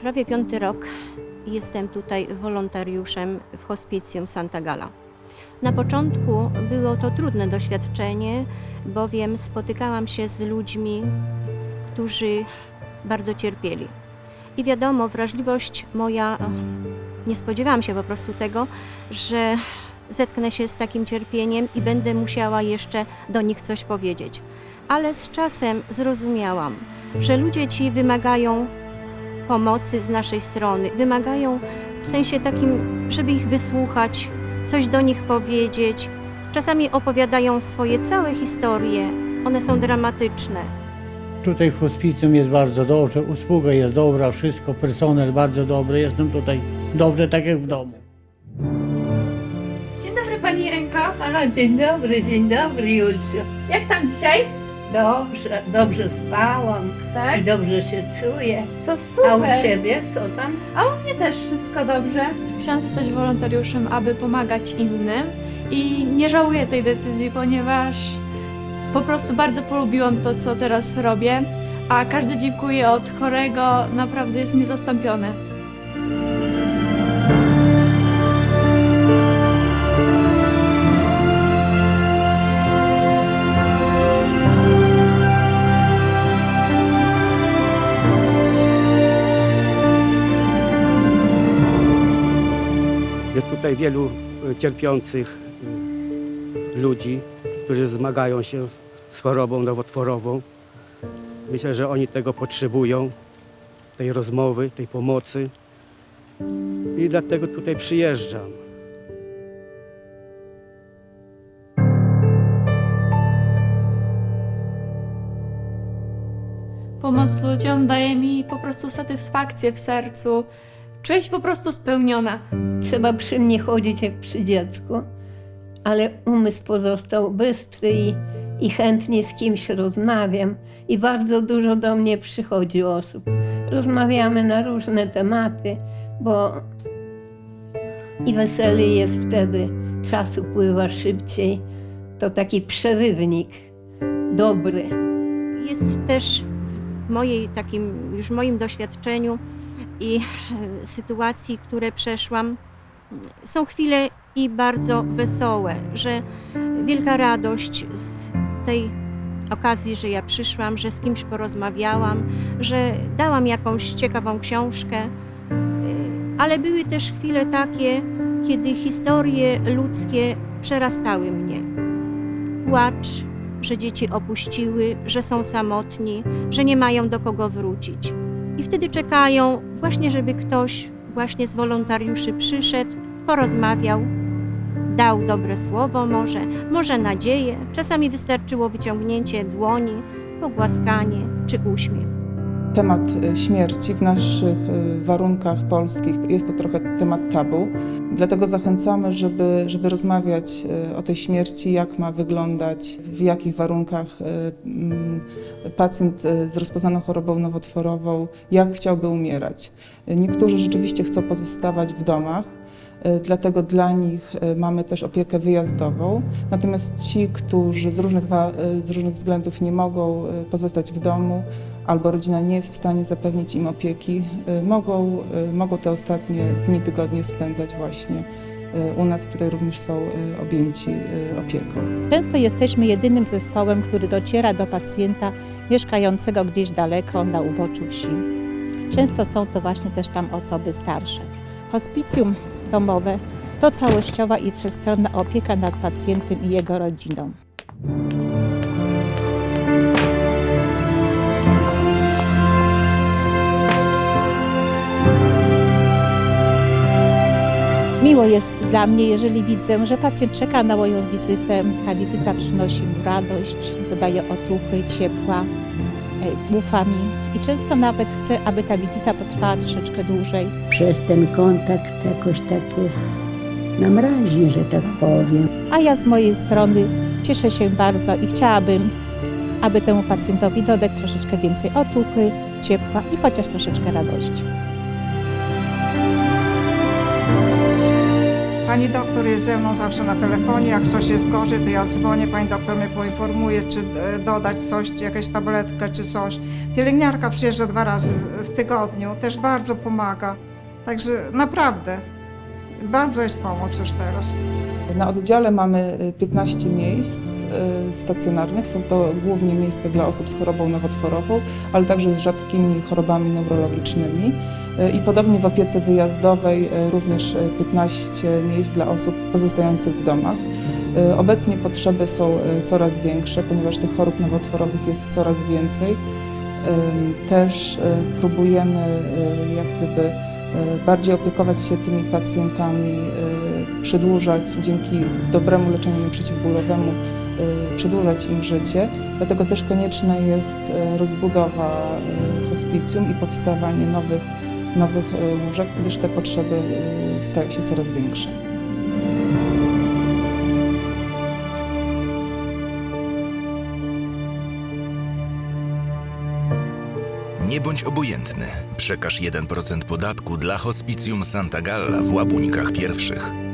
prawie piąty rok jestem tutaj wolontariuszem w hospicjum Santa Gala. Na początku było to trudne doświadczenie, bowiem spotykałam się z ludźmi, którzy bardzo cierpieli. I wiadomo, wrażliwość moja, nie spodziewałam się po prostu tego, że zetknę się z takim cierpieniem i będę musiała jeszcze do nich coś powiedzieć. Ale z czasem zrozumiałam, że ludzie ci wymagają pomocy z naszej strony, wymagają w sensie takim, żeby ich wysłuchać, coś do nich powiedzieć. Czasami opowiadają swoje całe historie, one są dramatyczne. Tutaj w hospicjum jest bardzo dobrze, usługa jest dobra, wszystko, personel bardzo dobry, jestem tutaj dobrze, tak jak w domu. Dzień dobry Pani Ręko. A, dzień dobry, dzień dobry, Julciu. Jak tam dzisiaj? Dobrze, dobrze spałam Tak? i dobrze się czuję. To A u super. Ciebie co tam? A u mnie też wszystko dobrze. Chciałam zostać wolontariuszem, aby pomagać innym i nie żałuję tej decyzji, ponieważ po prostu bardzo polubiłam to, co teraz robię, a każde dziękuję od chorego naprawdę jest niezastąpione. Tutaj wielu e, cierpiących e, ludzi, którzy zmagają się z- z chorobą nowotworową. Myślę, że oni tego potrzebują, tej rozmowy, tej pomocy. I dlatego tutaj przyjeżdżam. Pomoc ludziom daje mi po prostu satysfakcję w sercu. Czuję się po prostu spełniona. Trzeba przy mnie chodzić jak przy dziecku, ale umysł pozostał bystry i, i chętnie z kimś rozmawiam. I bardzo dużo do mnie przychodzi osób. Rozmawiamy na różne tematy, bo i wesele jest wtedy, czas upływa szybciej. To taki przerywnik dobry. Jest też w mojej takim już moim doświadczeniu i e, sytuacji, które przeszłam, są chwile i bardzo wesołe, że wielka radość z tej okazji, że ja przyszłam, że z kimś porozmawiałam, że dałam jakąś ciekawą książkę, e, ale były też chwile takie, kiedy historie ludzkie przerastały mnie. Płacz, że dzieci opuściły, że są samotni, że nie mają do kogo wrócić. I wtedy czekają właśnie, żeby ktoś właśnie z wolontariuszy przyszedł, porozmawiał, dał dobre słowo może, może nadzieję. Czasami wystarczyło wyciągnięcie dłoni, pogłaskanie czy uśmiech. Temat e, śmierci w naszych e, warunkach polskich jest to trochę temat tabu. Dlatego zachęcamy, żeby, żeby rozmawiać e, o tej śmierci, jak ma wyglądać, w jakich warunkach mm, pacjent z rozpoznaną chorobą nowotworową, jak chciałby umierać. Niektórzy rzeczywiście chcą pozostawać w domach. E, Dlatego dla nich e, mamy też opiekę wyjazdową. Natomiast ci, którzy z różnych, e, z różnych względów nie mogą pozostać w domu, albo rodzina nie jest w stanie zapewnić im opieki, mogą, mogą te ostatnie dni, tygodnie spędzać właśnie u nas, tutaj również są objęci opieką. Często jesteśmy jedynym zespołem, który dociera do pacjenta mieszkającego gdzieś daleko na uboczu wsi. Często są to właśnie też tam osoby starsze. Hospicjum domowe to całościowa i wszechstronna opieka nad pacjentem i jego rodziną. Miło jest dla mnie, jeżeli widzę, że pacjent czeka na moją wizytę. Ta wizyta przynosi mu radość, dodaje otuchy, ciepła, e, ufa mi i często nawet chcę, aby ta wizyta potrwała troszeczkę dłużej. przez ten kontakt jakoś tak jest nam raźnie, że tak powiem. A ja z mojej strony cieszę się bardzo i chciałabym, aby temu pacjentowi dodać troszeczkę więcej otuchy, ciepła i chociaż troszeczkę radości. Pani doktor jest ze mną zawsze na telefonie, jak coś jest gorzej, to ja dzwonię, pani doktor mnie poinformuje, czy e, dodać coś, czy jakąś tabletkę, czy coś. Pielęgniarka przyjeżdża dwa razy w- tygodniu, też bardzo pomaga. Także naprawdę, bardzo jest pomoc już teraz. Na oddziale mamy y, 15 miejsc y, stacjonarnych. Są to głównie miejsca dla osób z chorobą nowotworową, ale także z rzadkimi chorobami neurologicznymi. Y, I podobnie w opiece wyjazdowej y, również y, 15 miejsc dla osób pozostających w domach. Obecnie potrzeby są coraz większe, ponieważ tych chorób nowotworowych jest coraz więcej. Też próbujemy jak gdyby bardziej opiekować się tymi pacjentami, przedłużać dzięki dobremu leczeniu przeciwbólowemu, przedłużać im życie. Dlatego też konieczna jest rozbudowa hospicjum i powstawanie nowych, nowych y, łóżek, gdyż te potrzeby y, stają się coraz większe. Nie bądź obojętny. Przekaż 1% podatku dla Hospicjum Santa Galla w Łabunikach Pierwszych.